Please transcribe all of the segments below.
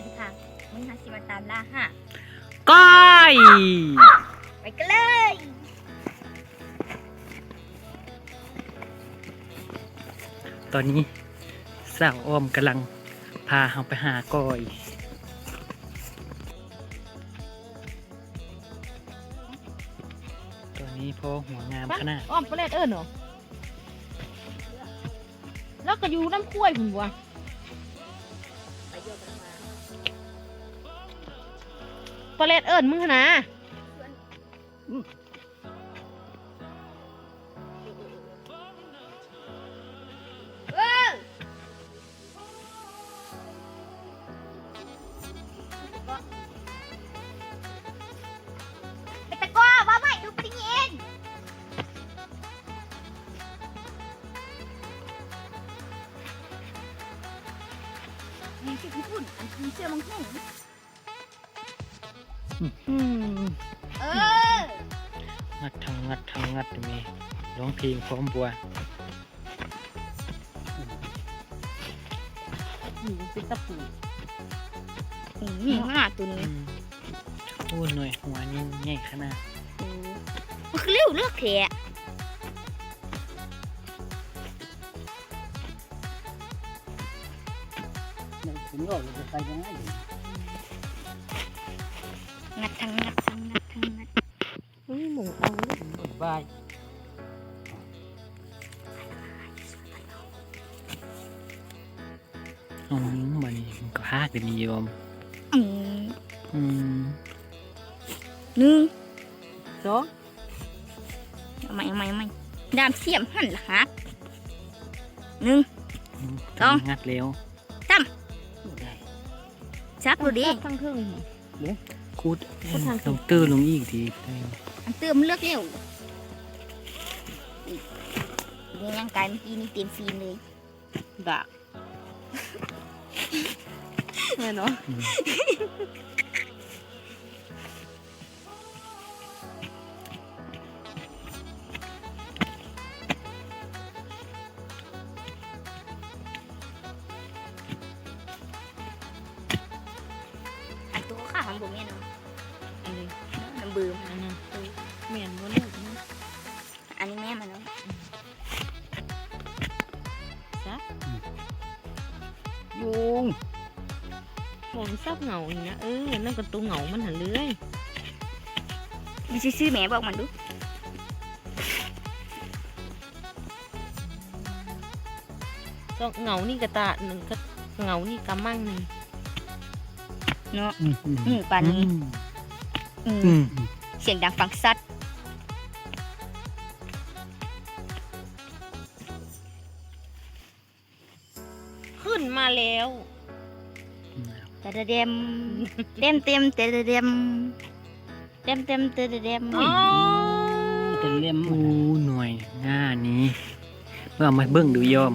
วัสดีค่ะมึงหาสิมาตามล่าฮะก้อยไปกันเลยตอนนี้สาวอ้อมกำลังพาเราไปหาก้อยตอนนี้พ่อหัวงามขนาด อ้อมปลาเล็ดเอิญเหรอแล้วก็อยู่น้ำข้วยคุณบัว ปลาเล็ดเอิญมึงนะเออไปตะก้ว่าไม่ดูปริงเองนี่คือญี่ปุ่นอันคือเสื้อมังคุด เอองัดทางงัดทางงัดมีร้องเพลงพร้อมบัวอยู่เป็นตะปูมีขนาดตัวอืนี้มโอ้หน่วยหัวนี่ใหญ่ขนาดมันคือเลี้ยวเลือกแขะผมยอดเลยจะไปยังไงดี งัดทั้งงัดทั้งงัดทั้งงัดอุ้ยหมูเอาเลยบายอืมมันมันก็ฮากกันนิยมอืมอืมหนึ่งสองเอาใหม่เอาใหม่เอาใหม่ดามเสียมหั่นละฮักหนึ่งอืมสองงัดเร็วจับดูดิทั้งครึ่ง คูดคูดทางลงตื้อลงอีกทีอันเติมเลือกเร็วนี่ยังกายเมื่อกี้นี่เต็มฟิล์มเลยดักแม่เนาะอืม บืมอันนั้นเมียนวันนี้นะอันนี้แม่มันเนาะซักยุงหมอนซับเหงาอย่างนะเออนั่นก็ตัวเหงามันหันเลื้อยมีชื่อแม่บอกมันดูก็เหงานี่กระตาหนึ่งก็เหงานี่กำมั่งหนึ่งเนาะอืมอืมอืมปานนี้ เสียงดังฟังซัด ขึ้นมาแล้ว เตะเดมเต็มเต็มเตะเดมเต็มเต็มเตะเดมอ๋อเต็นเล่มมอู้หน่วยหน้านี้เมื่อเอามาเบิ่งดูยอม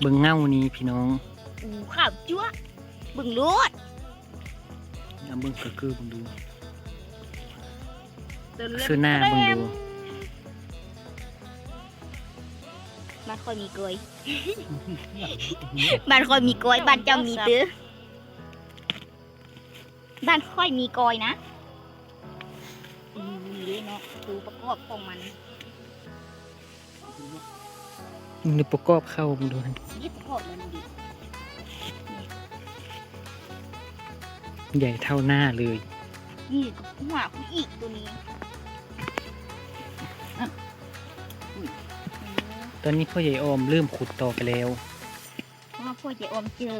เบิ่งเงานี้พี่น้อง อู้ขับจั๊วบึงรูด เบิ่งก็คือเบิ่งดูเดินเล็บคือหน้าเบิ่งดูมันค่อยมีกลอยบ้านค่อยมีกลอยบ้านเจ้ามีตื้อบ้านค่อยมีกลอยนะมีเนาะดูประกอบของมันนึกประกอบเข้าเบิ่งดูนี่ประกอบมันดิ ใหญ่เท่าหน้าเลยนี่ก็หัวคุณอีกตัวนี้อืมตอนนี้พ่อใหญ่ออมเริ่มขุดต่อไปแล้วเพราะว่าพ่อเจอมเจอ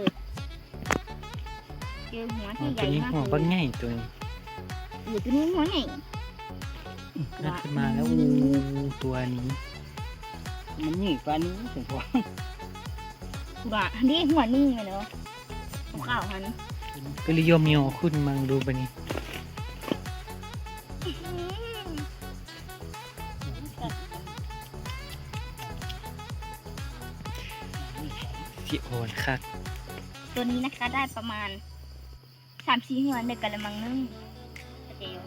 เจอหัวอ๋อที่ใหตัวญ่นี้มากหัวเลบักยง่ายตัวนี้เออตัวนี้หัวใหญ่งัดขึ้นมาแล้วอู้ตัวนี้ มันยิ่งปลานี้ถึงพอกูด่าอันนี้หัวนึ่งเลยเนาะข้าวหัน ก็เลยยอมยอขึ้นมาดูไปนี่ที่อ่อนคักตัวนี้นะคะได้ประมาณสามสี่หัวในกระมังนึ่งโอเคอยู่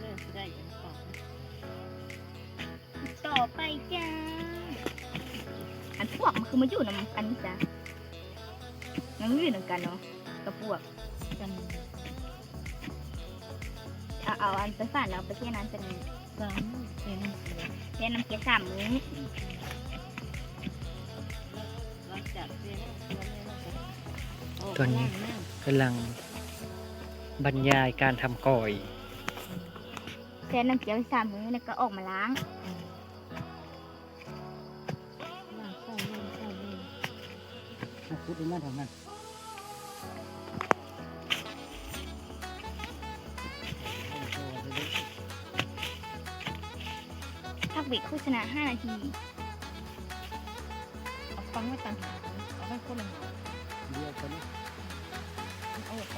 เลิกได้ยังต่อต่อไปจ้าอันพวกมันคือมาอยู่นำกันจ้ะ มันไม่อยู่เหมือนกันเนาะกระปวกกันเอาเอาอันไปฝันเอาไปแค่นั้นจะมีสามเอ็นเสียแค่น้ำเกลือสามมื้อหลังจากเสียแล้วเสียแล้วก็ออกตัวนี้มาล้างกำลังบรรยายการทำก่อยแค่น้ำเกลือสามมื้อแล้วก็ออกมาล้างน้ำล้างใส่เลยใส่เลยมาพูดได้มาทำนั้น เบรกโฆษณา 5 นาที เอาฟังไว้ตันหาเอาไว้คนละหาเดียวกันนี้เอาไว้ไป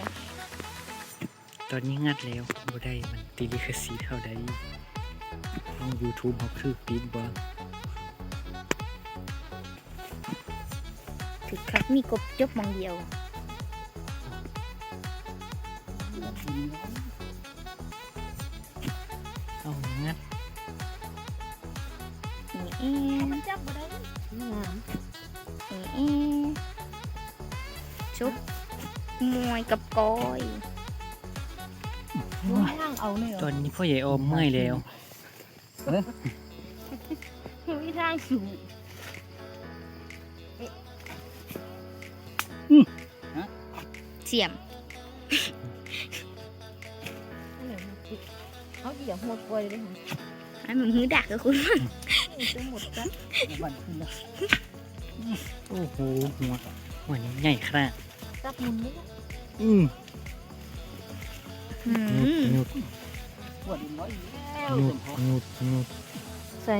ตอนนี้งัดแล้วบ่ได้มันติลิขสิทธิ์เท่าใดของ YouTube เขาคือปิดบ่ถึกครับมีกบจบมองเดียวเอา มวยกับกอยดูทางเอาเลยเหรตออนนี้พ่อใหญ่ออมเมื่อยแล้วมีทางสูงเสียมเอาเหยียบหมดกล้วยเลยค่ะอันมันมือดักกับคุณจะหมดกันวันขึ้นแล้วโอ้โหหัวหัวนี้ใหญ่ขนาดจับมุนนี่ อืมอืหนุดมหนุดปวดอีกน้อยแล้วหนุสดมพอหนุดหนุดใส่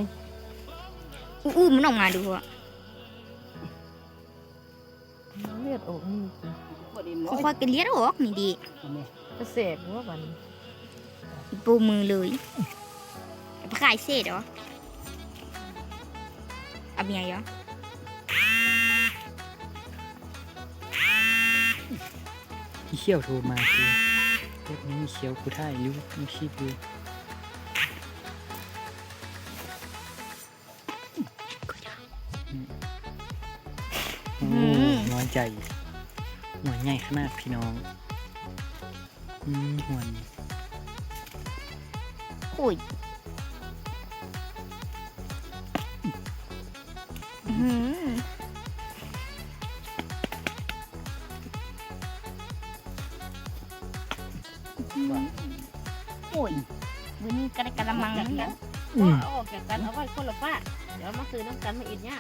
อู้อู้มันออกมาดูอะเลือดออกนี่สิปวดอีกน้อยค่อยๆกันเลี้ยดออกนี่ดีอันนี้กระเสบหัวบัดนปูมือเลยเอาไปขายเศษเหรอเอาเมียเหรอ เขี้ยวโทรมาคือเรื่องนี้มีเขี้ยวกูท่ายรู้มีขี้ดูโอ้น้อยใจหัวใหญ่ขนาดพี่น้องอืมหัวนี้โอ้ย อื้อ ระมังนั่นนะอืมเอาออกจากกันเอาไว้คนละป้าเดี๋ยวเอามาซื้อน้ำกันมาอีกเนี่ย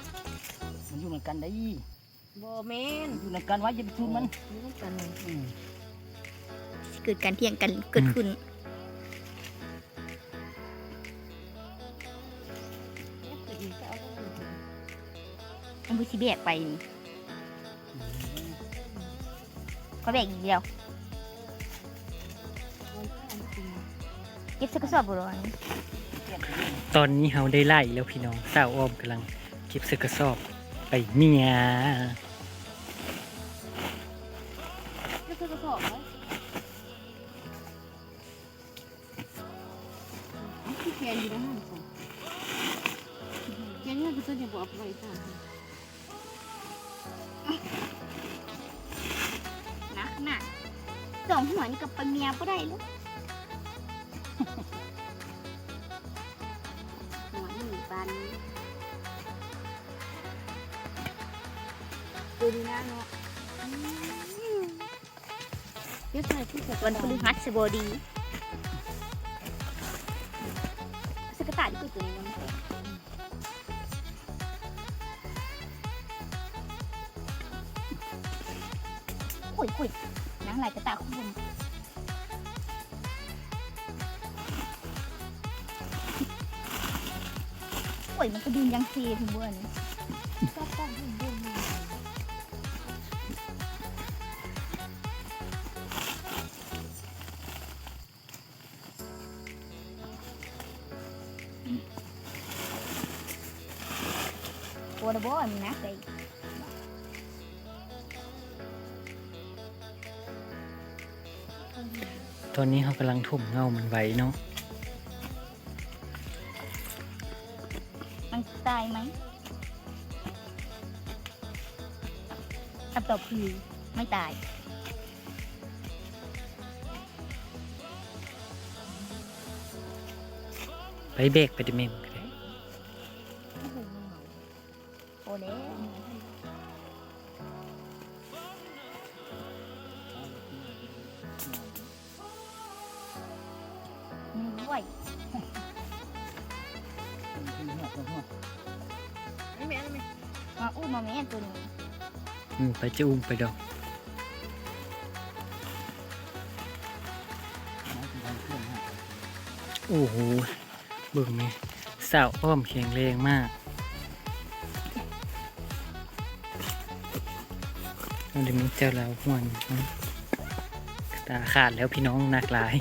มันอยู่ในกันได้บ่แมนอยู่ในกันไว้จะไปชูมันซื้อน้ำกันเลยอืมเกิดการเถียงกันเกิดขึ้นเนี่ยซื้ออีกก็เอาไปเลยมันพูดสิแบกไปนี่ก็แบกอีกเดียว ก็บใส่กระสอบบุรอนตอนนี้เฮาได้ไล่แล้วพี่น้องสาวอ้อมกำลังเก็บเสื้อกระสอบไปเมียก็ซื้อกระสอบไว้ที่แกนอยู่ในห้างสิแกนเนี่ยคือตัวจะบอกเอาไปตามนะขนาดสองหัวนี่กับปลาเมียก็ได้ลูก ดีนะเนาะยวใส่ที่ใส่วันพฤหัสบดีสกตาที่กูตัวนี้มันคุยคุยนังหลายกระตาคุณโอ้ยมันก็ดินยังเซถึงเบ้าน ปวดบ่มีนะไก่ตอนนี้เขากำลังถมเงามันไว้เนาะ มันตายไหมคำตอบคือไม่ตาย ไปเบรกไปดิเมม ก็ได้โอเล่มือไหวนี่แม่นี่แม่มาอู้มาแม่ตัวนี้อืมไปจะอุ้มไปดอกโอ้โหเบิ่งนี่สาวอ้อมแข็งแรงมาก เอาเดี๋ยวมีเจ้าเราห่วนตาขาดแล้วพี่น้องนักหลาย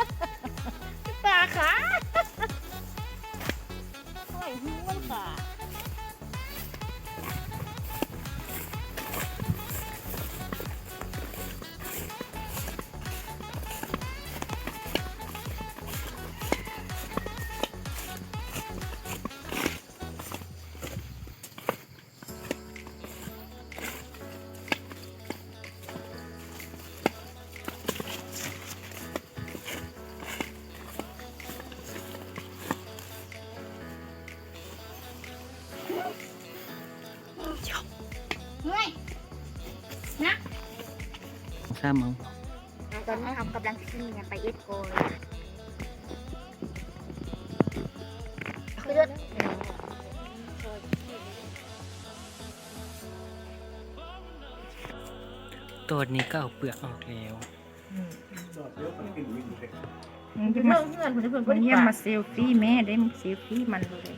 เฮ้ยนะข้ามเอาตอนนี้เรากำลังขึ้นกันไปเอ็ดโกยคือรถตัวนี้ก็เอาเปลือกออกแล้วมึงจะเพื่มาอนเพื่อนเพื่อนเพื่อนคนเยี่ยมมามาเซลฟี่แม่ได้มึงเซลฟี่มันเลย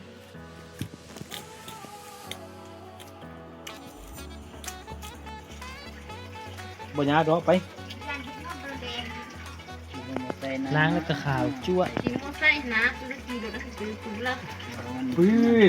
บ่ยาดอกไปล้างแล้วก็ขาวจั่วะจริงว่าใส่นะตุรกีโดนแล้วคือตุรกีปื้อ